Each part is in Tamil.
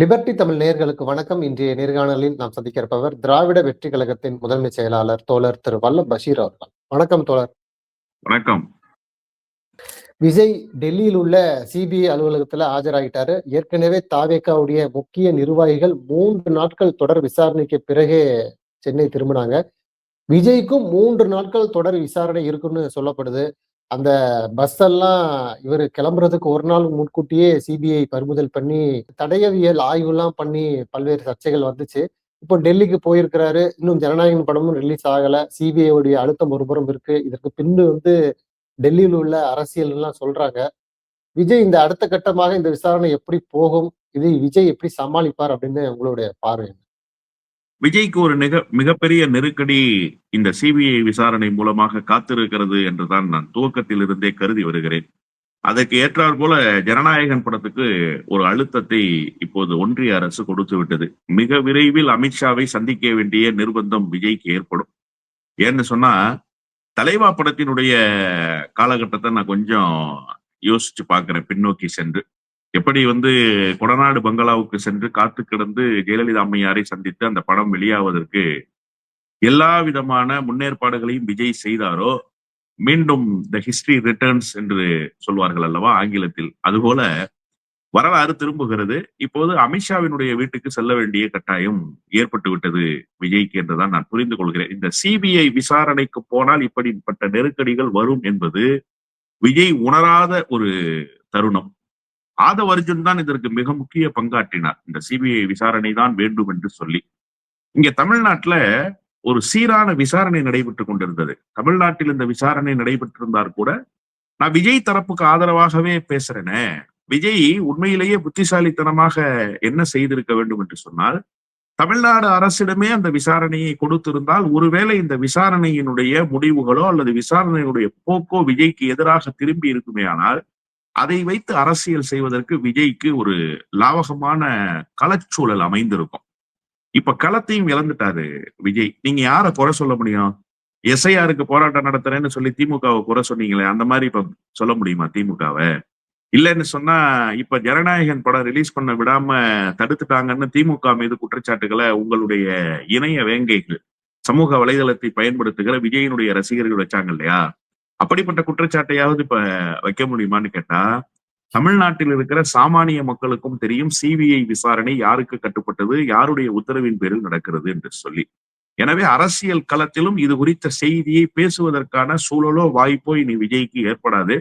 லிபர்டி தமிழ் நேயர்களுக்கு வணக்கம். இன்றைய நேர்காணலில் நாம் சந்திக்க இருப்பவர் திராவிட வெற்றி கழகத்தின் முதன்மை செயலாளர் தோழர் திரு வல்லம் பஷீர் அவர்கள். வணக்கம் தோழர். வணக்கம். விஜய் டெல்லியில் உள்ள சிபிஐ அலுவலகத்துல ஆஜராகிட்டாரு ஏற்கனவே தாவேக்காவுடைய முக்கிய நிர்வாகிகள் மூன்று நாட்கள் தொடர் விசாரணைக்கு பிறகே சென்னை திரும்பினாங்க. விஜய்க்கும் மூன்று நாட்கள் தொடர் விசாரணை இருக்குன்னு சொல்லப்படுது. அந்த பஸ் எல்லாம் இவர் கிளம்புறதுக்கு ஒரு நாள் முன்கூட்டியே சிபிஐ பறிமுதல் பண்ணி தடையவியல் ஆய்வுலாம் பண்ணி பல்வேறு சர்ச்சைகள் வந்துச்சு. இப்போ டெல்லிக்கு போயிருக்கிறாரு. இன்னும் ஜனநாயகம் படமும் ரிலீஸ் ஆகல. சிபிஐடைய அழுத்தம் ஒருபுறம் இருக்கு. இதற்கு பின்னு வந்து டெல்லியில் உள்ள அரசியல் எல்லாம் சொல்றாங்க. விஜய் இந்த அடுத்த கட்டமாக இந்த விசாரணை எப்படி போகும்? இதை விஜய் எப்படி சமாளிப்பார் அப்படின்னு உங்களுடைய பார்வை விஜய்க்கு ஒரு மிக மிகப்பெரிய நெருக்கடி இந்த சிபிஐ விசாரணை மூலமாக காத்திருக்கிறது என்றுதான் நான் துவக்கத்தில் இருந்தே கருதி வருகிறேன். அதற்கு ஏற்றாற் போல ஜனநாயகன் படத்துக்கு ஒரு அழுத்தத்தை இப்போது ஒன்றிய அரசு கொடுத்து விட்டது. மிக விரைவில் அமித்ஷாவை சந்திக்க வேண்டிய நிர்பந்தம் விஜய்க்கு ஏற்படும். ஏன்னு சொன்னா தலைவா படத்தினுடைய காலகட்டத்தை நான் கொஞ்சம் யோசிச்சு பார்க்கிறேன் பின்னோக்கி சென்று. எப்படி வந்து கொடநாடு பங்களாவுக்கு சென்று காத்து கிடந்து ஜெயலலிதா அம்மையாரை சந்தித்து அந்த படம் வெளியாவதற்கு எல்லா விதமான முன்னேற்பாடுகளையும் விஜய் செய்தாரோ மீண்டும் த ஹிஸ்டரி ரிட்டர்ன்ஸ் என்று சொல்வார்கள் அல்லவா ஆங்கிலத்தில். அதுபோல வரலாறு திரும்புகிறது. இப்போது அமித்ஷாவினுடைய வீட்டுக்கு செல்ல வேண்டிய கட்டாயம் ஏற்பட்டு விட்டது விஜய்க்கு என்றுதான் நான் புரிந்து கொள்கிறேன். இந்த சிபிஐ விசாரணைக்கு போனால் இப்படிப்பட்ட நெருக்கடிகள் வரும் என்பது விஜய் உணராத ஒரு தருணம். ஆதவ அர்ஜுன் தான் இதற்கு மிக முக்கிய பங்காற்றினார். இந்த சிபிஐ விசாரணை தான் வேண்டும் என்று சொல்லி. இங்க தமிழ்நாட்டுல ஒரு சீரான விசாரணை நடைபெற்று கொண்டிருந்தது. தமிழ்நாட்டில் இந்த விசாரணை நடைபெற்றிருந்தார் கூட நான் விஜய் தரப்புக்கு ஆதரவாகவே பேசுறேனே. விஜய் உண்மையிலேயே புத்திசாலித்தனமாக என்ன செய்திருக்க வேண்டும் என்று சொன்னால் தமிழ்நாடு அரசிடமே அந்த விசாரணையை கொடுத்திருந்தால் ஒருவேளை இந்த விசாரணையினுடைய முடிவுகளோ அல்லது விசாரணையினுடைய போக்கோ விஜய்க்கு எதிராக திரும்பி இருக்குமே ஆனால் அதை வைத்து அரசியல் செய்வதற்கு விஜய்க்கு ஒரு லாவகமான களச்சூழல் அமைந்திருக்கும். இப்ப களத்தையும் இழந்துட்டாரு விஜய். நீங்க யார குறை சொல்ல முடியும்? எஸ்ஐஆருக்கு போராட்டம் நடத்துறேன்னு சொல்லி திமுகவை குறை சொன்னீங்களே அந்த மாதிரி இப்ப சொல்ல முடியுமா திமுகவை? இல்லைன்னு சொன்னா இப்ப ஜனநாயகன் படம் ரிலீஸ் பண்ண விடாம தடுத்துட்டாங்கன்னு திமுக மீது குற்றச்சாட்டுகளை உங்களுடைய இணைய வேங்கைகள் சமூக வலைதளத்தை பயன்படுத்துகிற விஜயனுடைய ரசிகர்கள் வச்சாங்க இல்லையா? அப்படிப்பட்ட குற்றச்சாட்டையாவது இப்ப வைக்க முடியுமான்னு கேட்டா தமிழ்நாட்டில் இருக்கிற சாமானிய மக்களுக்கும் தெரியும் சிபிஐ விசாரணை யாருக்கு கட்டுப்பட்டது யாருடைய உத்தரவின் பேரில் நடக்கிறது என்று சொல்லி. எனவே அரசியல் களத்திலும் இது குறித்த செய்தியை பேசுவதற்கான சூழலோ வாய்ப்போ இனி விஜய்க்கு ஏற்படாது.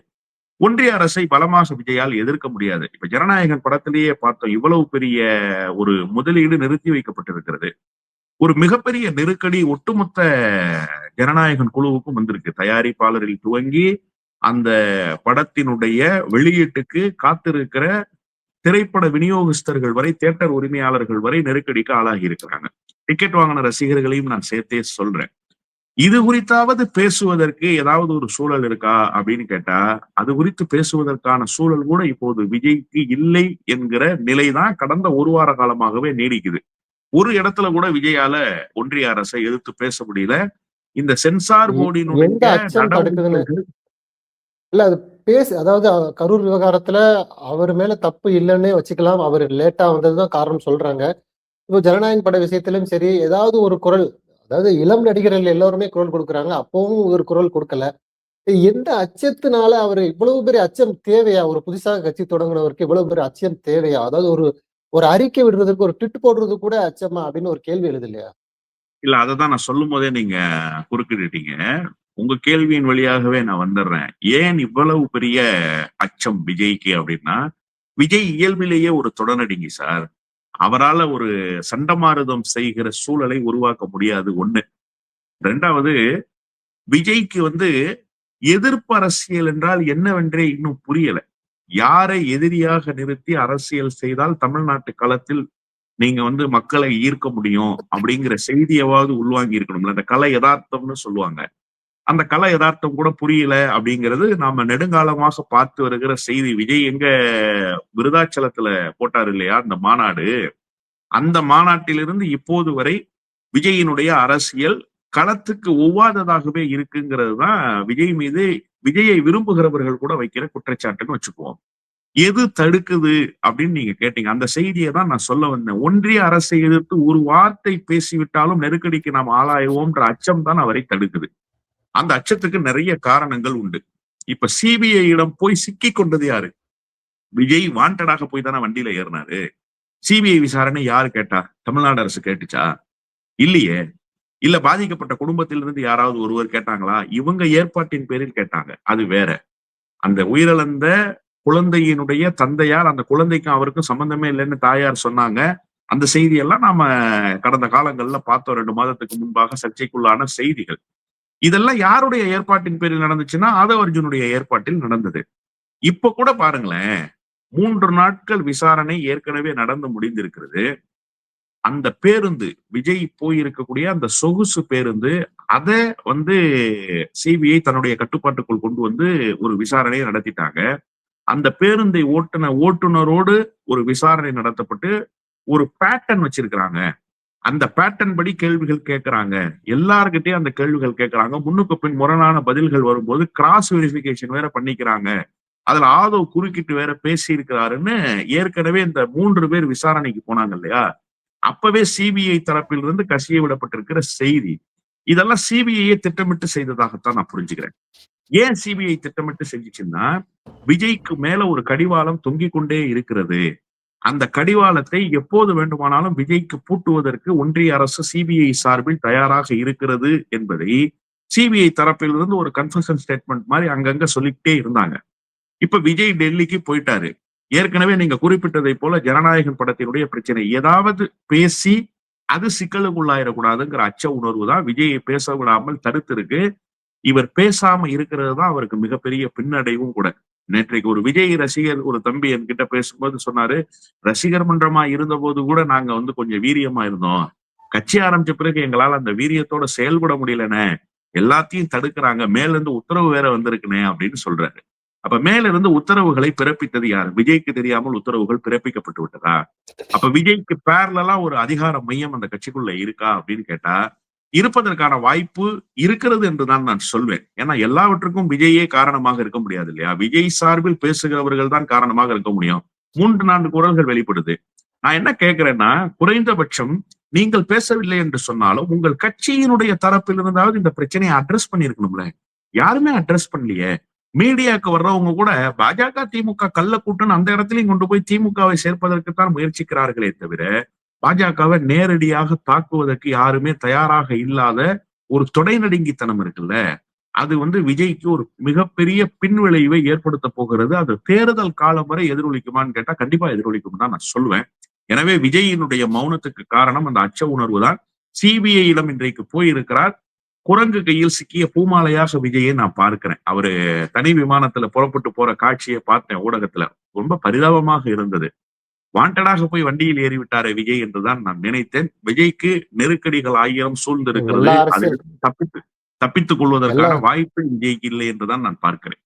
ஒன்றிய அரசை பலமாக விஜயால் எதிர்க்க முடியாது. இப்ப ஜனநாயகன் படத்திலேயே பார்த்தோம் இவ்வளவு பெரிய ஒரு முதலீடு நிறுத்தி வைக்கப்பட்டிருக்கிறது. ஒரு மிகப்பெரிய நெருக்கடி ஒட்டுமொத்த ஜனநாயகன் குழுவுக்கும் வந்திருக்கு. தயாரிப்பாளரில் துவங்கி அந்த படத்தினுடைய வெளியீட்டுக்கு காத்திருக்கிற திரைப்பட விநியோகஸ்தர்கள் வரை தியேட்டர் உரிமையாளர்கள் வரை நெருக்கடிக்கு ஆளாகி இருக்கிறாங்க. டிக்கெட் வாங்கின ரசிகர்களையும் நான் சேர்த்தே சொல்றேன். இது குறித்தாவது பேசுவதற்கு ஏதாவது ஒரு சூழல் இருக்கா அப்படின்னு கேட்டா அது குறித்து பேசுவதற்கான சூழல் கூட இப்போது விஜய்க்கு இல்லை என்கிற நிலைதான் கடந்த ஒரு வார காலமாகவே நீடிக்குது. ஒரு இடத்துல கூட விஜயால ஒன்றிய அரசை எதிர்த்து பேச முடியல. இந்த சென்சார் போர்டினுடைய இல்ல அது பேசு அதாவது கரூர் விவகாரத்துல அவர் மேல தப்பு இல்லைன்னே வச்சுக்கலாம். அவர் லேட்டா வந்ததுதான் காரணம் சொல்றாங்க. இப்போ ஜனநாயக பட விஷயத்திலும் சரி ஏதாவது ஒரு குரல் அதாவது இளம் நடிகர்கள் எல்லோருமே குரல் கொடுக்குறாங்க. அப்பவும் ஒரு குரல் கொடுக்கல. எந்த அச்சத்தினால அவர் இவ்வளவு பெரிய அச்சம் தேவையா? ஒரு புதுசாக கட்சி தொடங்கினவருக்கு இவ்வளவு பெரிய அச்சம் தேவையா? அதாவது ஒரு ஒரு அறிக்கை விடுறதுக்கு ஒரு ட்விட் போடுறது கூட அச்சமா அப்படின்னு ஒரு கேள்வி எழுது இல்லையா இல்ல அததான் நான் சொல்லும் போதே நீங்க குறுக்கிட்டீங்க உங்க கேள்வியின் வழியாகவே நான் வந்துடுறேன் ஏன் இவ்வளவு பெரிய அச்சம் விஜய்க்கு அப்படின்னா விஜய் இயல்பிலேயே ஒரு தொடரடிங்க சார். அவரால் ஒரு சண்டமாருதம் செய்கிற சூழலை உருவாக்க முடியாது ஒண்ணு. ரெண்டாவது விஜய்க்கு வந்து எதிர்ப்பு அரசியல் என்றால் என்னவென்றே இன்னும் புரியல. யாரை எதிரியாக நிறுத்தி அரசியல் செய்தால் தமிழ்நாட்டு களத்தில் நீங்க வந்து மக்களை ஈர்க்க முடியும் அப்படிங்கிற செய்தியாவது உள்வாங்கி இருக்கணும்ல. அந்த கலை யதார்த்தம்னு சொல்லுவாங்க. அந்த கலை யதார்த்தம் கூட புரியல அப்படிங்கிறது நாம நெடுங்காலமாக பார்த்து வருகிற செய்தி. விஜய் எங்க விருதாச்சலத்துல போட்டார் இல்லையா? அந்த மாநாடு. அந்த மாநாட்டிலிருந்து இப்போது வரை விஜயினுடைய அரசியல் களத்துக்கு ஒவ்வாததாகவே இருக்குங்கிறது தான் விஜய் மீது விஜயை விரும்புகிறவர்கள் கூட வைக்கிற குற்றச்சாட்டுன்னு வச்சுக்குவோம். எது தடுக்குது அப்படின்னு நீங்க கேட்டீங்க. அந்த செய்தியை தான் நான் சொல்ல வந்தேன். ஒன்றிய அரசை எதிர்த்து ஒரு வார்த்தை பேசிவிட்டாலும் நெருக்கடிக்கு நாம் ஆளாயுவோம்ன்ற அச்சம் தான் அவரை தடுக்குது. அந்த அச்சத்துக்கு நிறைய காரணங்கள் உண்டு. இப்ப சிபிஐயிடம் போய் சிக்கி கொண்டது யாரு? விஜய் வாண்டடாக போய் தானே வண்டியில ஏறினாரு. சிபிஐ விசாரணை யாரு கேட்டா? தமிழ்நாடு அரசு கேட்டுச்சா? இல்லையே. இல்ல பாதிக்கப்பட்ட குடும்பத்திலிருந்து யாராவது ஒருவர் கேட்டாங்களா? இவங்க ஏற்பாட்டின் பேரில் கேட்டாங்க. அது வேற. அந்த உயிரிழந்த குழந்தையினுடைய தந்தையார் அந்த குழந்தைக்கும் அவருக்கும் சம்பந்தமே இல்லைன்னு தாயார் சொன்னாங்க. அந்த செய்தியெல்லாம் நாம கடந்த காலங்கள்ல பார்த்தோம். ரெண்டு மாதத்துக்கு முன்பாக சர்ச்சைக்குள்ளான செய்திகள். இதெல்லாம் யாருடைய ஏற்பாட்டின் பேரில் நடந்துச்சுன்னா ஆதவ அர்ஜுனுடைய ஏற்பாட்டில் நடந்தது. இப்ப கூட பாருங்களேன் மூன்று நாட்கள் விசாரணை ஏற்கனவே நடந்து முடிந்திருக்கிறது. அந்த பேருந்து விஜய் போயிருக்கக்கூடிய அந்த சொகுசு பேருந்து அதை வந்து சிபிஐ தன்னுடைய கட்டுப்பாட்டுக்குள் கொண்டு வந்து ஒரு விசாரணையை நடத்திட்டாங்க. அந்த பேருந்தை ஓட்டுன ஓட்டுநரோடு ஒரு விசாரணை நடத்தப்பட்டு ஒரு பேட்டர்ன் வச்சிருக்கிறாங்க. அந்த பேட்டர்ன் படி கேள்விகள் கேட்கறாங்க. எல்லார்கிட்டயும் அந்த கேள்விகள் கேட்கறாங்க. முன்னுக்கு பின் முரணான பதில்கள் வரும்போது கிராஸ் வெரிஃபிகேஷன் வேற பண்ணிக்கிறாங்க. அதுல ஆதோ குறுக்கிட்டு வேற பேசி இருக்கிறாருன்னு ஏற்கனவே இந்த மூன்று பேர் விசாரணைக்கு போனாங்க இல்லையா? அப்பவே சிபிஐ தரப்பில் இருந்து கசிய விடப்பட்டிருக்கிற செய்தி. இதெல்லாம் சிபிஐயை திட்டமிட்டு செய்ததாகத்தான் நான் புரிஞ்சுக்கிறேன். ஏன் சிபிஐ திட்டமிட்டு செஞ்சுச்சுன்னா விஜய்க்கு மேல ஒரு கடிவாளம் தொங்கிக் கொண்டே இருக்கிறது. அந்த கடிவாளத்தை எப்போது வேண்டுமானாலும் விஜய்க்கு பூட்டுவதற்கு ஒன்றிய அரசு சிபிஐ சார்பில் தயாராக இருக்கிறது என்பதை சிபிஐ தரப்பிலிருந்து ஒரு கன்ஃபர்ஷன் ஸ்டேட்மெண்ட் மாதிரி அங்கங்க சொல்லிக்கிட்டே இருந்தாங்க. இப்ப விஜய் டெல்லிக்கு போயிட்டாரு. ஏற்கனவே நீங்க குறிப்பிட்டதை போல ஜனநாயகன் படத்தினுடைய பிரச்சனை. ஏதாவது பேசி அது சிக்கலுக்குள்ளாயிடக்கூடாதுங்கிற அச்ச உணர்வு தான் விஜயை பேச விடாமல் தடுத்திருக்கு. இவர் பேசாம இருக்கிறது தான் அவருக்கு மிகப்பெரிய பின்னடைவும் கூட. நேற்றைக்கு ஒரு விஜய் ரசிகர் ஒரு தம்பி என்கிட்ட பேசும்போது சொன்னாரு ரசிகர் மன்றமா இருந்த போது கூட நாங்க வந்து கொஞ்சம் வீரியமா இருந்தோம். கட்சி ஆரம்பிச்ச பிறகு எங்களால அந்த வீரியத்தோட செயல்பட முடியலனே. எல்லாத்தையும் தடுக்கிறாங்க. மேல இருந்து உத்தரவு வேற வந்திருக்குனே அப்படின்னு சொல்றாரு. அப்ப மேல இருந்து உத்தரவுகளை பிறப்பித்தது யார்? விஜய்க்கு தெரியாமல் உத்தரவுகள் பிறப்பிக்கப்பட்டு விட்டதா? அப்ப விஜய்க்கு பேரலா ஒரு அதிகார மையம் அந்த கட்சிக்குள்ள இருக்கா அப்படின்னு கேட்டா இருப்பதற்கான வாய்ப்பு இருக்கிறது என்றுதான் நான் சொல்வேன். ஏன்னா எல்லாவற்றுக்கும் விஜயே காரணமாக இருக்க முடியாது இல்லையா? விஜய் சார்பில் பேசுகிறவர்கள் தான் காரணமாக இருக்க முடியும். மூன்று நான்கு குரல்கள் வெளிப்படுது. நான் என்ன கேட்கிறேன்னா குறைந்தபட்சம் நீங்கள் பேசவில்லை என்று சொன்னாலும் உங்கள் கட்சியினுடைய தரப்பில் இருந்தாவது இந்த பிரச்சனையை அட்ரஸ் பண்ணிருக்கணும்ல யாருமே அட்ரஸ் பண்ணலையே. மீடியாக்கு வர்றவங்க கூட பாஜக திமுக கள்ள கூட்டம்னு அந்த இடத்துலயும் கொண்டு போய் திமுகவை சேர்ப்பதற்குத்தான் முயற்சிக்கிறார்களே தவிர பாஜகவை நேரடியாக தாக்குவதற்கு யாருமே தயாராக இல்லாத ஒரு தொடை நடுங்கித்தனம் இருக்குல்ல? அது வந்து விஜய்க்கு ஒரு மிகப்பெரிய பின்விளைவை ஏற்படுத்த போகிறது. அது தேர்தல் காலம் வரை எதிரொலிக்குமான்னு கேட்டா கண்டிப்பா எதிரொலிக்கும் தான் நான் சொல்லுவேன் எனவே விஜயினுடைய மௌனத்துக்கு காரணம் அந்த அச்ச உணர்வு தான் சிபிஐயிடம் இன்றைக்கு போயிருக்கிறார். குரங்கு கையில் சிக்கிய பூமாலையாக விஜயை நான் பார்க்கிறேன். அவரு தனி விமானத்துல புறப்பட்டு போற காட்சியை பார்த்தேன் ஊடகத்துல. ரொம்ப பரிதாபமாக இருந்தது. வாண்டடாக போய் வண்டியில் ஏறி விட்டாரே விஜய் என்றுதான் நான் நினைத்தேன். விஜய்க்கு நெருக்கடிகள் ஆயிரம் சூழ்ந்திருக்கிறது. அதில் தப்பித்து தப்பித்துக் கொள்வதற்கான வாய்ப்பு விஜய்க்கு இல்லை என்றுதான் நான் பார்க்கிறேன்.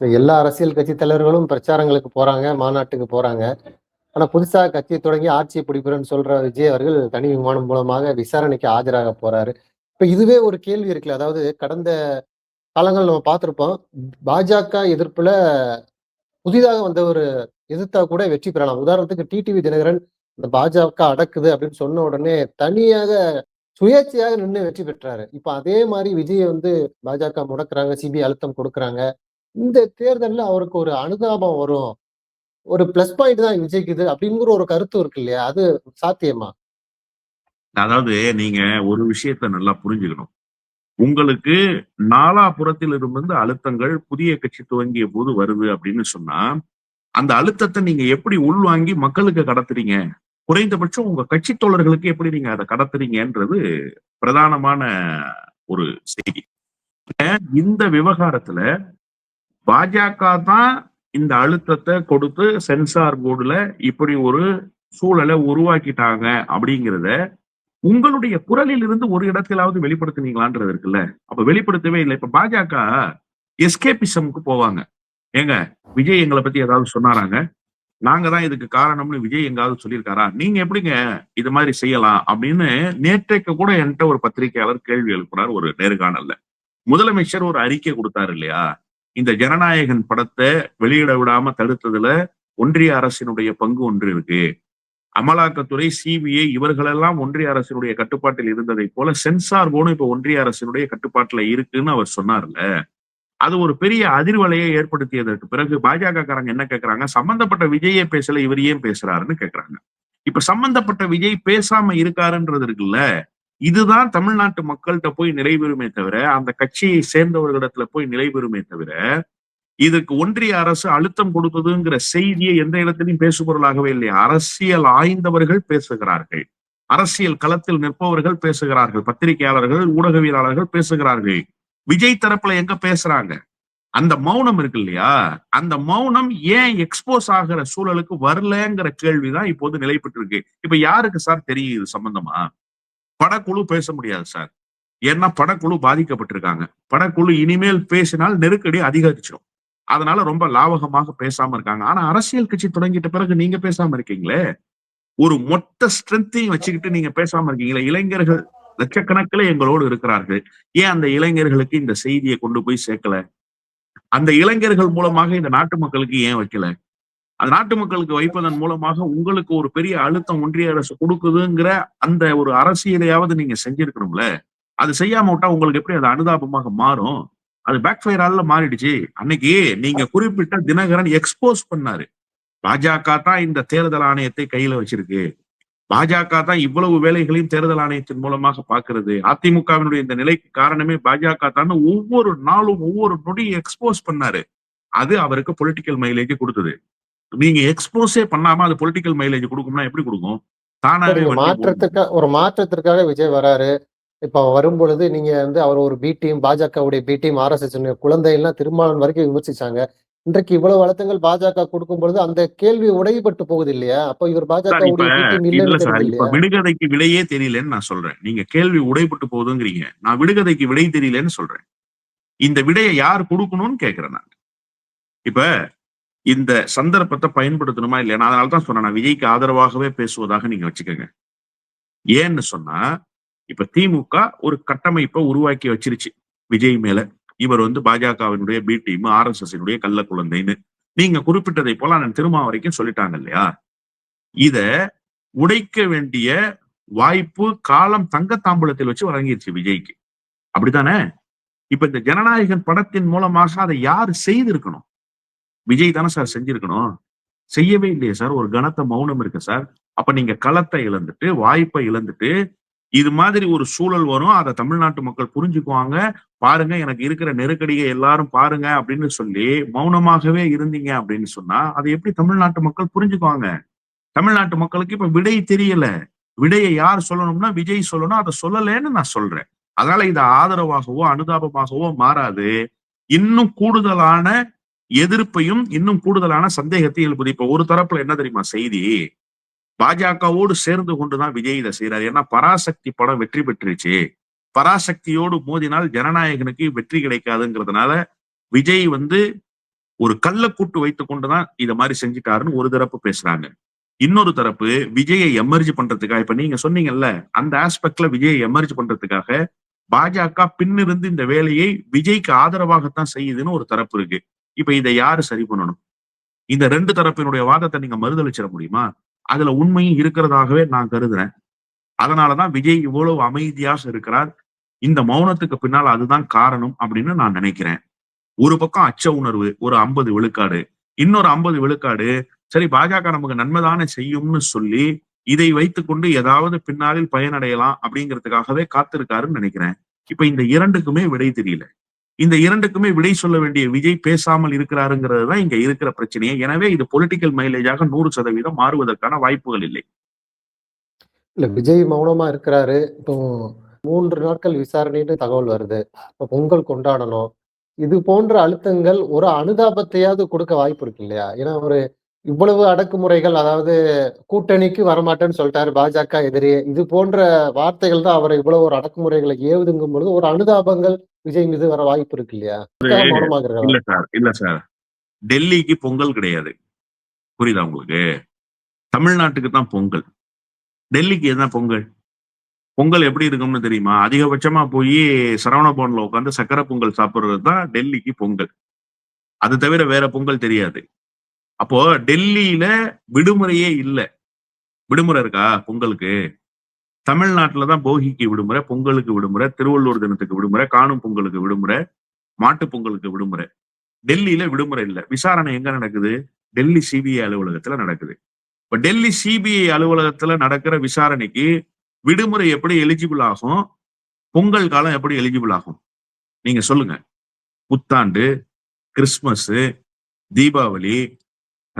எல்லா அரசியல் கட்சி தலைவர்களும் பிரச்சாரங்களுக்கு போறாங்க மாநாட்டுக்கு போறாங்க. ஆனா புதுசா கட்சியை தொடங்கி ஆட்சியை பிடிப்பேன்னு சொல்ற விஜய் அவர்கள் தனி விமானம் மூலமாக விசாரணைக்கு ஆஜராக போறாரு. இப்போ இதுவே ஒரு கேள்வி இருக்குல்ல. அதாவது கடந்த காலங்கள் நம்ம பார்த்துருப்போம். பாஜக எதிர்ப்புல புதிதாக வந்த ஒரு எதிர்த்தா கூட வெற்றி பெறலாம். உதாரணத்துக்கு டிடிவி தினகரன் இந்த பாஜக அடக்குது அப்படின்னு சொன்ன உடனே தனியாக சுயேட்சையாக நின்று வெற்றி பெற்றாரு. இப்ப அதே மாதிரி விஜயை வந்து பாஜக முடக்குறாங்க சிபிஐ அழுத்தம் கொடுக்குறாங்க. இந்த தேர்தலில் அவருக்கு ஒரு அனுதாபம் வரும். ஒரு பிளஸ் பாயிண்ட் தான் விஜய்க்குது அப்படிங்கிற ஒரு கருத்து இருக்கு இல்லையா? அது சாத்தியமா? அதாவது நீங்க ஒரு விஷயத்த நல்லா புரிஞ்சுக்கணும். உங்களுக்கு நாலாபுறத்தில் இருந்து அழுத்தங்கள் புதிய கட்சி துவங்கிய போது வருது அப்படின்னு சொன்னா அந்த அழுத்தத்தை நீங்க எப்படி உள்வாங்கி மக்களுக்கு கடத்துறீங்க? குறைந்தபட்சம் உங்க கட்சி தோழர்களுக்கு எப்படி நீங்க அதை கடத்துறீங்கன்றது பிரதானமான ஒரு செய்தி. இந்த விவகாரத்துல பாஜக தான் இந்த அழுத்தத்தை கொடுத்து சென்சார் போர்டுல இப்படி ஒரு சூழலை உருவாக்கிட்டாங்க அப்படிங்கிறத உங்களுடைய குரலில் இருந்து ஒரு இடத்திலாவது வெளிப்படுத்தினீங்களான்றது இருக்குல்ல. அப்ப வெளிப்படுத்தவே இல்லை. இப்ப பாஜக எஸ்கேபிசமுக்கு போவாங்க. ஏங்க விஜய் எங்களை பத்தி ஏதாவது சொன்னாராங்க? நாங்க தான் இதுக்கு காரணம்னு விஜய் எங்காவது சொல்லியிருக்காரா? நீங்க எப்படிங்க இது மாதிரி செய்யலாம் அப்படின்னு நேற்றைக்கு கூட என்கிட்ட ஒரு பத்திரிகையாளர் கேள்வி எழுப்புறார் ஒரு நேர்காணல்ல. முதலமைச்சர் ஒரு அறிக்கை கொடுத்தாரு இல்லையா? இந்த ஜனநாயகன் படத்தை வெளியிட விடாம தடுத்ததுல ஒன்றிய அரசினுடைய பங்கு ஒன்று இருக்கு. அமலாக்கத்துறை சிபிஐ இவர்களெல்லாம் ஒன்றிய அரசினுடைய கட்டுப்பாட்டில் இருந்ததை போல சென்சார் போர்டும் இப்ப ஒன்றிய அரசினுடைய கட்டுப்பாட்டுல இருக்குன்னு அவர் சொன்னார்ல. அது ஒரு பெரிய அதிர்வலையை ஏற்படுத்தியதற்கு பிறகு பாஜக காரங்க என்ன கேட்கறாங்க சம்பந்தப்பட்ட விஜயே பேசல இவர் ஏன் பேசுறாருன்னு கேட்கறாங்க இப்ப சம்பந்தப்பட்ட விஜய் பேசாம இருக்காருன்றது இருக்குல்ல இதுதான் தமிழ்நாட்டு மக்கள்கிட்ட போய் நிலைபெறுமே தவிர அந்த கட்சியை சேர்ந்தவர்களிடத்துல போய் நிலைபெறுமே தவிர இதுக்கு ஒன்றிய அரசு அழுத்தம் கொடுத்ததுங்கிற செய்தியை எந்த இடத்திலையும் பேசுபொருளாகவே இல்லை. அரசியல் ஆய்ந்தவர்கள் பேசுகிறார்கள். அரசியல் களத்தில் நிற்பவர்கள் பேசுகிறார்கள். பத்திரிகையாளர்கள் ஊடகவியலாளர்கள் பேசுகிறார்கள். விஜய் தரப்புல எங்க பேசுறாங்க? அந்த மௌனம் இருக்கு இல்லையா? அந்த மௌனம் ஏன் எக்ஸ்போஸ் ஆகிற சூழலுக்கு வரலங்கிற கேள்விதான் இப்போது நிலை பெற்றிருக்கு இப்ப யாருக்கு சார் தெரியும் இது சம்பந்தமா? படக்குழு பேச முடியாது சார். ஏன்னா படக்குழு பாதிக்கப்பட்டிருக்காங்க. படக்குழு இனிமேல் பேசினால் நெருக்கடி அதிகரிச்சிடும் அதனால ரொம்ப லாவகமாக பேசாம இருக்காங்க. ஆனா அரசியல் கட்சி தொடங்கிட்ட பிறகு நீங்க பேசாம இருக்கீங்களே? ஒரு மொத்த ஸ்ட்ரென்த்தையும் வச்சுக்கிட்டு நீங்க பேசாம இருக்கீங்களே? இளைஞர்கள் லட்சக்கணக்கில் எங்களோடு இருக்கிறார்கள். ஏன் அந்த இளைஞர்களுக்கு இந்த செய்தியை கொண்டு போய் சேர்க்கல? அந்த இளைஞர்கள் மூலமாக இந்த நாட்டு மக்களுக்கு ஏன் வைக்கல? அந்த நாட்டு மக்களுக்கு வைப்பதன் மூலமாக உங்களுக்கு ஒரு பெரிய அழுத்தம் ஒன்றிய அரசு கொடுக்குதுங்கிற அந்த ஒரு அரசியலையாவது நீங்க செஞ்சிருக்கணும்ல? அது செய்யாம விட்டா உங்களுக்கு எப்படி அது அனுதாபமாக மாறும்? அது பேக் ஃபயரால மாறிடுச்சு. அன்னைக்கு நீங்க குறிப்பிட்ட தினகரன் எக்ஸ்போஸ் பண்ணாரு. பாஜக தான் இந்த தேர்தல் ஆணையத்தை கையில வச்சிருக்கு. பாஜக தான் இவ்வளவு வேலைகளையும் தேர்தல் ஆணையத்தின் மூலமாக பாக்குறது அதிமுகவினுடைய இந்த நிலைக்கு காரணமே பாஜக தான் ஒவ்வொரு நாளும் ஒவ்வொரு நொடியும் எக்ஸ்போஸ் பண்ணாரு. அது அவருக்கு பொலிட்டிக்கல் மைலேஜ் கொடுத்தது. நீங்க எக்ஸ்போஸே பண்ணாம அது பொலிட்டிக்கல் மைலேஜ் கொடுக்கும்னா எப்படி கொடுக்கும்? தானாவே. மாற்றத்துக்கா ஒரு மாற்றத்திற்காக விஜய் வராரு. இப்ப வரும் பொழுது நீங்க வந்து அவர் ஒரு பி டீம் பாஜகவுடைய B team R S S குழந்தை எல்லாம் திருமாவளவன் வரைக்கும் விமர்சிச்சாங்க. இன்றைக்கு இவ்வளவு அழுத்தங்கள் பாஜக கொடுக்கும் பொழுது அந்த கேள்வி உடைபட்டு போகுது இல்லையா? அப்ப இவர் சார் இப்ப பாஜகவுடைய பி டீம் இல்ல இல்லைன்னு சார் தெரியுது இப்ப இல்லையா? விடுகதைக்கு விடையே தெரியலன்னு நான் சொல்றேன். நீங்க கேள்வி உடைப்பட்டு போகுதுங்கிறீங்க. நான் விடுகதைக்கு விடை தெரியலன்னு சொல்றேன். இந்த விடையை யார் கொடுக்கணும்னு கேக்குறேன் நான். இப்ப இந்த சந்தர்ப்பத்தை பயன்படுத்தணுமா இல்லையா? நான் அதனால தான் சொன்னேன். நான் விஜய்க்கு ஆதரவாகவே பேசுவதாக நீங்க வச்சுக்கோங்க. ஏன்னு சொன்னா இப்ப திமுக ஒரு கட்டமைப்பை உருவாக்கி வச்சிருச்சு. விஜய் மேல. இவர் வந்து பாஜகவினுடைய B team R S S கள்ள குழந்தைன்னு. நீங்க குறிப்பிட்டதை போல அண்ணன் திருமா வரைக்கும் சொல்லிட்டாங்க இல்லையா? இத உடைக்க வேண்டிய வாய்ப்பு காலம் தங்கத்தாம்பூலத்தில் வச்சு வழங்கிருச்சு விஜய்க்கு. அப்படித்தானே? இப்ப இந்த ஜனநாயகன் படத்தின் மூலமாக அதை யார் செய்திருக்கணும்? விஜய் தானே சார் செஞ்சிருக்கணும். செய்யவே இல்லையே சார். ஒரு கனத்த மௌனம் இருக்கு சார். அப்ப நீங்க களத்தை இழந்துட்டு வாய்ப்பை இழந்துட்டு இது மாதிரி ஒரு சூழல் வரும். அதை தமிழ்நாட்டு மக்கள் புரிஞ்சுக்குவாங்க. பாருங்க எனக்கு இருக்கிற நெருக்கடியை எல்லாரும் பாருங்க அப்படின்னு சொல்லி மௌனமாகவே இருந்தீங்க அப்படின்னு சொன்னா அதை எப்படி தமிழ்நாட்டு மக்கள் புரிஞ்சுக்குவாங்க? தமிழ்நாட்டு மக்களுக்கு இப்ப விடை தெரியல. விடையை யார் சொல்லணும்னா விஜய் சொல்லணும். அதை சொல்லலைன்னு நான் சொல்றேன். அதனால இது ஆதரவாகவோ அனுதாபமாகவோ மாறாது. இன்னும் கூடுதலான எதிர்ப்பையும் இன்னும் கூடுதலான சந்தேகத்தை எழுப்புது. இப்ப ஒரு தரப்புல என்ன தெரியுமா செய்தி? பாஜகவோடு சேர்ந்து கொண்டுதான் விஜய் இதை செய்யறாரு ஏன்னா பராசக்தி படம் வெற்றி பெற்றுச்சு பராசக்தியோடு மோதினால் ஜனநாயகனுக்கு வெற்றி கிடைக்காதுங்கிறதுனால விஜய் வந்து ஒரு கள்ளக்கூட்டு வைத்து கொண்டுதான் இத மாதிரி செஞ்சுட்டாருன்னு ஒரு தரப்பு பேசுறாங்க. இன்னொரு தரப்பு விஜயை எமர்ஜ் பண்றதுக்காக இப்ப நீங்க சொன்னீங்கல்ல அந்த ஆஸ்பெக்ட்ல விஜயை எமர்ஜ் பண்றதுக்காக பாஜக பின்னிருந்து இந்த வேலையை விஜய்க்கு ஆதரவாகத்தான் செய்யுதுன்னு ஒரு தரப்பு இருக்கு. இப்ப இதை யாரு சரி பண்ணணும்? இந்த ரெண்டு தரப்பினுடைய வாதத்தை நீங்க மறுதளிச்சிட முடியுமா? அதுல உண்மையும் இருக்கிறதாகவே நான் கருதுறேன். அதனாலதான் விஜய் இவ்வளவு அமைதியாக இருக்கிறார். இந்த மௌனத்துக்கு பின்னால் அதுதான் காரணம் அப்படின்னு நான் நினைக்கிறேன். ஒரு பக்கம் அச்ச உணர்வு ஒரு ஐம்பது விழுக்காடு இன்னொரு ஐம்பது விழுக்காடு சரி பாஜக நமக்கு நன்மைதானே செய்யும்னு சொல்லி இதை வைத்துக்கொண்டு ஏதாவது பின்னாளில் பயனடையலாம் அப்படிங்கிறதுக்காகவே காத்திருக்காருன்னு நினைக்கிறேன். இப்ப இந்த இரண்டுக்குமே விடை தெரியல. இந்த இரண்டுக்குமே விடை சொல்ல வேண்டிய விஜய் பேசாமல் இருக்கிறாருங்கிறது தான் இங்க இருக்கிற பிரச்சனையே. எனவே இது பொலிட்டிக்கல் மைலேஜாக நூறு சதவீதம் மாறுவதற்கான வாய்ப்புகள் இல்லை. இல்ல விஜய் மௌனமா இருக்கிறாரு. இப்போ மூன்று நாட்கள் விசாரணைன்னு தகவல் வருது. இப்போ பொங்கல் கொண்டாடணும். இது போன்ற அழுத்தங்கள் ஒரு அனுதாபத்தையாவது கொடுக்க வாய்ப்பு இருக்கு இல்லையா? ஏன்னா ஒரு இவ்வளவு அடக்குமுறைகள் அதாவது கூட்டணிக்கு வரமாட்டேன்னு சொல்லிட்டாரு பாஜக எதிரே. இது போன்ற வார்த்தைகள் தான் அவரை இவ்வளவு ஒரு அடக்குமுறைகளை ஏவுதுங்கும் பொழுது ஒரு அனுதாபங்கள் விஜய் மீது வர வாய்ப்பு இருக்கு இல்லையா? இல்ல சார். இல்ல சார். டெல்லிக்கு பொங்கல் கிடையாது. புரியுதா உங்களுக்கு? தமிழ்நாட்டுக்கு தான் பொங்கல். டெல்லிக்கு என்ன பொங்கல்? பொங்கல் எப்படி இருக்கும்னு தெரியுமா? அதிகபட்சமா போய் சரவண பவன்ல உட்காந்து சக்கரை பொங்கல் சாப்பிடுறது தான் டெல்லிக்கு பொங்கல். அது தவிர வேற பொங்கல் தெரியாது. அப்போ டெல்லியில விடுமுறையே இல்ல. விடுமுறை இருக்கா பொங்கலுக்கு? தமிழ்நாட்டில் தான் போகிக்கு விடுமுறை பொங்கலுக்கு விடுமுறை திருவள்ளூர் தினத்துக்கு விடுமுறை காணும் பொங்கலுக்கு விடுமுறை மாட்டு பொங்கலுக்கு விடுமுறை. டெல்லியில விடுமுறை இல்லை. விசாரணை எங்க நடக்குது? டெல்லி சிபிஐ அலுவலகத்துல நடக்குது. இப்ப டெல்லி சிபிஐ அலுவலகத்துல நடக்கிற விசாரணைக்கு விடுமுறை எப்படி எலிஜிபிள் ஆகும்? பொங்கல் காலம் எப்படி எலிஜிபிள் ஆகும்? நீங்க சொல்லுங்க. புத்தாண்டு கிறிஸ்மஸ் தீபாவளி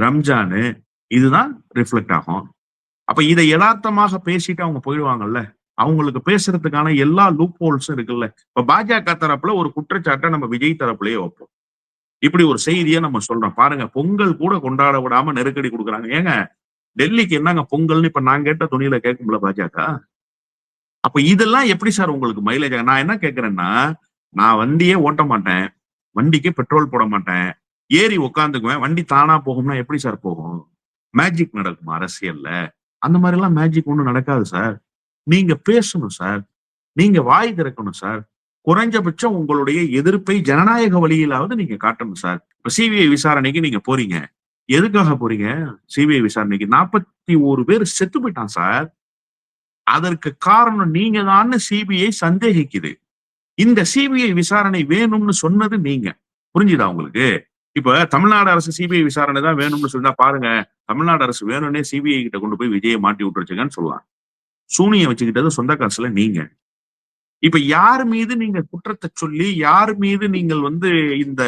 ரம்ஜானு இதுதான் ரிஃப்ளெக்ட் ஆகும். அப்ப இதை யதார்த்தமாக பேசிட்டு அவங்க போயிடுவாங்கல்ல? அவங்களுக்கு பேசுறதுக்கான எல்லா லூப் ஹோல்ஸும் இருக்குல்ல? இப்ப பாஜக தரப்புல ஒரு குற்றச்சாட்டை நம்ம விஜய் தரப்புலயே வைப்போம். இப்படி ஒரு செய்தியை நம்ம சொல்றோம். பாருங்க பொங்கல் கூட கொண்டாட விடாம நெருக்கடி கொடுக்குறாங்க. ஏங்க டெல்லிக்கு என்னங்க பொங்கல்னு இப்ப நான் கேட்ட துணியில கேட்கும்ல பாஜக? அப்ப இதெல்லாம் எப்படி சார் உங்களுக்கு மைலேஜ் நான் என்ன கேட்கறேன்னா நான் வண்டியே ஓட்ட மாட்டேன். வண்டிக்கு பெட்ரோல் போட மாட்டேன். ஏறி உட்காந்துக்குவேன் வண்டி தானா போகும்னா எப்படி சார் போகும்? மேஜிக் நடக்குமா அரசியல்ல? அந்த மாதிரி எல்லாம் மேஜிக் ஒன்றும் நடக்காது சார் நீங்க பேசணும் சார் நீங்க வாய் திறக்கணும் சார் குறைஞ்சபட்சம் உங்களுடைய எதிர்ப்பை ஜனநாயக வழியிலாவது நீங்க காட்டணும் சார் இப்ப சிபிஐ விசாரணைக்கு நீங்க போறீங்க. எதுக்காக போறீங்க? சிபிஐ விசாரணைக்கு. நாற்பத்தி ஒரு பேர் செத்து போயிட்டான் சார் அதற்கு காரணம் நீங்க தான் சிபிஐ சந்தேகிக்குது. இந்த சிபிஐ விசாரணை வேணும்னு சொன்னது நீங்க. புரிஞ்சுதா உங்களுக்கு? இப்ப தமிழ்நாடு அரசு சிபிஐ விசாரணை தான் வேணும்னு சொன்னா பாருங்க. தமிழ்நாடு அரசு வேணும்னே சிபிஐ கிட்ட கொண்டு போய் விஜயை மாட்டி விட்டுருச்சுங்கன்னு சொல்லலாம் சூனியை வச்சுக்கிட்டது சொந்த காசுல நீங்க. இப்ப யார் மீது நீங்க குற்றத்தை சொல்லி யார் மீது நீங்கள் வந்து இந்த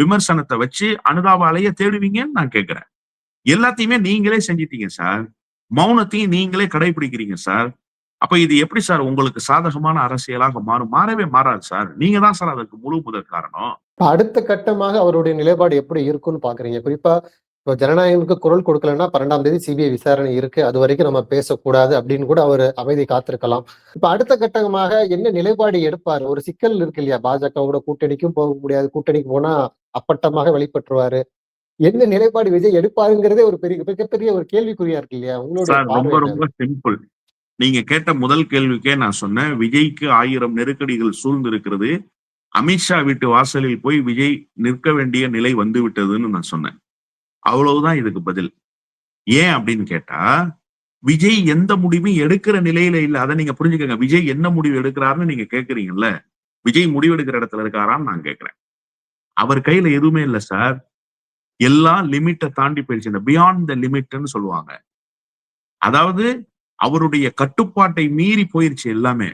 விமர்சனத்தை வச்சு அனுதாபாலைய தேடுவீங்கன்னு நான் கேட்கிறேன் எல்லாத்தையுமே நீங்களே செஞ்சிட்டீங்க சார். மௌனத்தையும் நீங்களே கடைபிடிக்கிறீங்க சார். அப்ப இது எப்படி சார் உங்களுக்கு சாதகமான அரசியலாக மாறும்? மாறவே மாறாது சார். நீங்க தான் சார் அதற்கு முழு முதல் காரணம். அடுத்த கட்டமாக அவருடைய நிலைப்பாடு எப்படி இருக்கும்னு பாக்குறீங்க. குறிப்பா இப்போ ஜனநாயகனுக்கு குரல் கொடுக்கலன்னா பன்னெண்டாம் தேதி சிபிஐ விசாரணை இருக்கு. அது வரைக்கும் நம்ம பேசக்கூடாது அப்படின்னு கூட அவர் அமைதி காத்திருக்கலாம். இப்ப அடுத்த கட்டமாக என்ன நிலைப்பாடு எடுப்பாரு? ஒரு சிக்கல் இருக்கு இல்லையா? பாஜகவோட கூட்டணிக்கும் போக முடியாது. கூட்டணிக்கு போனா அப்பட்டமாக வெளிப்பட்டுருவாரு. என்ன நிலைப்பாடு விஜய் எடுப்பாருங்கிறதே ஒரு பெரிய மிகப்பெரிய ஒரு கேள்விக்குறியா இருக்கு இல்லையா? உங்களுடைய சார் ரொம்ப ரொம்ப சிம்பிள். நீங்க கேட்ட முதல் கேள்விக்கே நான் சொன்னேன் விஜய்க்கு ஆயிரம் நெருக்கடிகள் சூழ்ந்து இருக்கிறது அமித்ஷா வீட்டு வாசலில் போய் விஜய் நிற்க வேண்டிய நிலை வந்து விட்டதுன்னு நான் சொன்னேன். அவ்வளவுதான் இதுக்கு பதில். ஏன் அப்படின்னு கேட்டா விஜய் எந்த முடிவும் எடுக்கிற நிலையில இல்ல. அதை நீங்க புரிஞ்சுக்கங்க. விஜய் என்ன முடிவு எடுக்கிறாருன்னு நீங்க கேக்குறீங்கல்ல. விஜய் முடிவு எடுக்கிற இடத்துல இருக்காரான்னு நான் கேக்குறேன். அவர் கையில எதுவுமே இல்லை சார். எல்லாம் லிமிட்டை தாண்டி போயிடுச்சு. இந்த பியாண்ட் த லிமிட்னு சொல்லுவாங்க. அதாவது அவருடைய கட்டுப்பாட்டை மீறி போயிருச்சு எல்லாமே.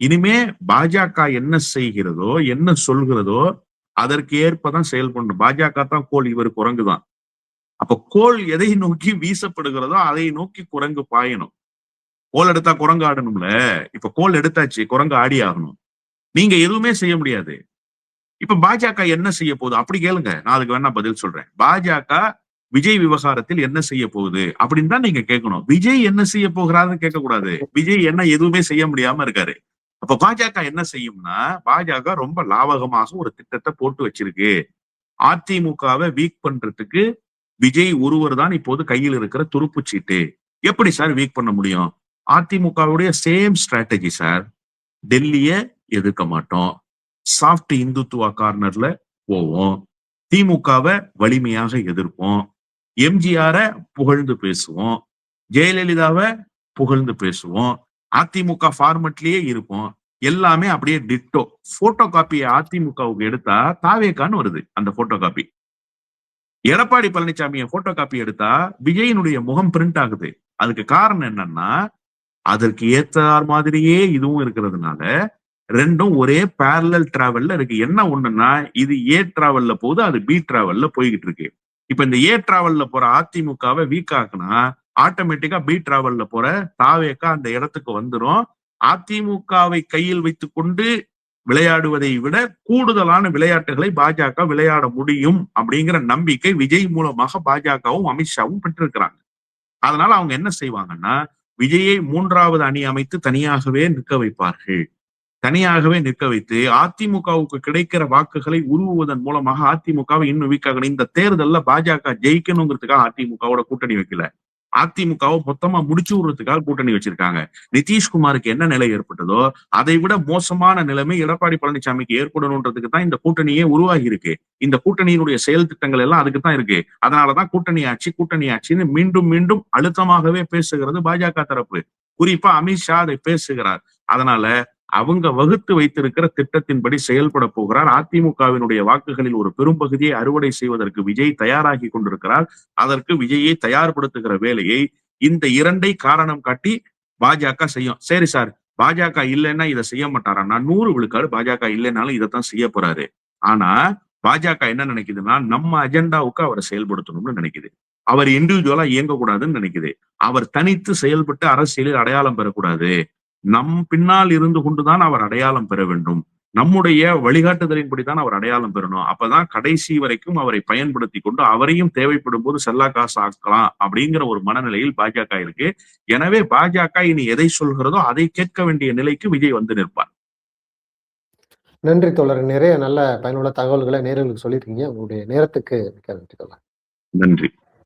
இனிமே பாஜக என்ன செய்கிறதோ என்ன சொல்கிறதோ அதற்கு ஏற்பதான் செயல்படணும் பாஜக தான் கோல் இவர் குரங்கு தான் அப்ப கோல் எதை நோக்கி வீசப்படுகிறதோ அதை நோக்கி குரங்கு பாயணும். கோல் எடுத்தா குரங்கு ஆடணும்ல? இப்ப கோல் எடுத்தாச்சு குரங்கு ஆடி ஆகணும். நீங்க எதுவுமே செய்ய முடியாது. இப்ப பாஜக என்ன செய்ய போகுது? அப்படி கேளுங்க. நான் அதுக்கு வேணா பதில் சொல்றேன். பாஜக விஜய் விவகாரத்தில் என்ன செய்ய போகுது அப்படின்னு தான் நீங்க கேட்கணும். விஜய் என்ன செய்ய போகிறாருன்னு கேட்க கூடாது விஜய் என்ன எதுவுமே செய்ய முடியாம இருக்காரு. அப்ப பாஜக என்ன செய்யும்னா பாஜக ரொம்ப லாவகமாக ஒரு திட்டத்தை போட்டு வச்சிருக்கு. அதிமுகவை வீக் பண்றதுக்கு விஜய் ஒருவர் தான் இப்போது கையில் இருக்கிற துருப்பு சீட்டு. எப்படி சார் வீக் பண்ண முடியும்? அதிமுகவுடைய சேம் ஸ்ட்ராட்டஜி சார். டெல்லிய எதிர்க்க மாட்டோம். சாஃப்ட் இந்துத்துவா கார்னர்ல போவோம். திமுகவை வலிமையாக எதிர்ப்போம். எம்ஜிஆர புகழ்ந்து பேசுவோம் ஜெயலலிதாவை புகழ்ந்து பேசுவோம் அதிமுக ஃபார்மெட்லயே இருப்போம். எல்லாமே அப்படியே டிட்டோ போட்டோ காப்பியை அதிமுகவுக்கு எடுத்தா தாவேக்கான்னு வருது அந்த போட்டோ காப்பி எடப்பாடி பழனிசாமியை போட்டோ காப்பி எடுத்தா விஜயனுடைய முகம் பிரிண்ட் ஆகுது. அதுக்கு காரணம் என்னன்னா அதற்கு ஏற்றார் மாதிரியே இதுவும் இருக்கிறதுனால ரெண்டும் ஒரே பேரலல் டிராவல்ல இருக்கு. என்ன ஒண்ணுன்னா இது ஏ டிராவல்ல போகுது அது பி டிராவல்ல போய்கிட்டு இருக்கு. இப்ப இந்த ஏ டிராவல்ல போற அதிமுகவை வீக் ஆக்குனா ஆட்டோமேட்டிக்கா பி டிராவல்ல போற தாவேக்கா அந்த இடத்துக்கு வந்துரும். அதிமுகவை கையில் வைத்து கொண்டு விளையாடுவதை விட கூடுதலான விளையாட்டுகளை பாஜக விளையாட முடியும் அப்படிங்கிற நம்பிக்கை விஜய் மூலமாக பாஜகவும் அமித்ஷாவும் பெற்றிருக்கிறாங்க. அதனால அவங்க என்ன செய்வாங்கன்னா விஜயை மூன்றாவது அணி அமைத்து தனியாகவே நிற்க வைப்பார்கள். தனியாகவே நிற்க வைத்து அதிமுகவுக்கு கிடைக்கிற வாக்குகளை உருவுவதன் மூலமாக அதிமுகவை இன்னும் வீக்காகணும் இந்த தேர்தல்ல பாஜக ஜெயிக்கணுங்கிறதுக்காக அதிமுகவோட கூட்டணி வைக்கல. அதிமுகவை மொத்தமா முடிச்சு விடுறதுக்காக கூட்டணி வச்சிருக்காங்க. நிதிஷ்குமாருக்கு என்ன நிலை ஏற்பட்டதோ அதை விட மோசமான நிலைமை எடப்பாடி பழனிசாமிக்கு ஏற்படணுன்றதுக்கு தான் இந்த கூட்டணியே உருவாகி இருக்கு. இந்த கூட்டணியினுடைய செயல் திட்டங்கள் எல்லாம் அதுக்கு தான் இருக்கு. அதனாலதான் கூட்டணி ஆட்சி கூட்டணி ஆட்சின்னு மீண்டும் மீண்டும் அழுத்தமாகவே பேசுகிறது பாஜக தரப்பு. குறிப்பா அமித்ஷா அதை பேசுகிறார். அதனால அவங்க வகுத்து வைத்திருக்கிற திட்டத்தின்படி செயல்பட போகிறார். அதிமுகவினுடைய வாக்குகளில் ஒரு பெரும்பகுதியை அறுவடை செய்வதற்கு விஜய் தயாராகி கொண்டிருக்கிறார். அதற்கு விஜயை தயார்படுத்துகிற வேலையை இந்த இரண்டை காரணம் காட்டி பாஜக செய்யும். சரி சார் பாஜக இல்லைன்னா இதை செய்ய மாட்டாரா? நூறு விழுக்காடு பாஜக இல்லைனாலும் இதைத்தான் செய்ய போறாரு. ஆனா பாஜக என்ன நினைக்குதுன்னா நம்ம அஜெண்டாவுக்கு அவரை செயல்படுத்தணும்னு நினைக்குது. அவர் இண்டிவிஜுவலா இயங்கக்கூடாதுன்னு நினைக்குது. அவர் தனித்து செயல்பட்டு அரசியலில் அடையாளம் பெறக்கூடாது. நம் பின்னால் இருந்து கொண்டுதான் அவர் அடையாளம் பெற வேண்டும். நம்முடைய வழிகாட்டுதலின்படிதான் அவர் அடையாளம் பெறணும். அப்பதான் கடைசி வரைக்கும் அவரை பயன்படுத்தி கொண்டு அவரையும் தேவைப்படும் போது செல்லா காசு ஆக்கலாம் அப்படிங்கிற ஒரு மனநிலையில் பாஜக இருக்கு. எனவே பாஜக இனி எதை சொல்கிறதோ அதை கேட்க வேண்டிய நிலைக்கு விஜய் வந்து நிற்பார். நன்றி தோழர். நிறைய நல்ல பயனுள்ள தகவல்களை நேர்களுக்கு சொல்லியிருக்கீங்க. உங்களுடைய நேரத்துக்கு மிக்க நன்றி தோழர். நன்றி.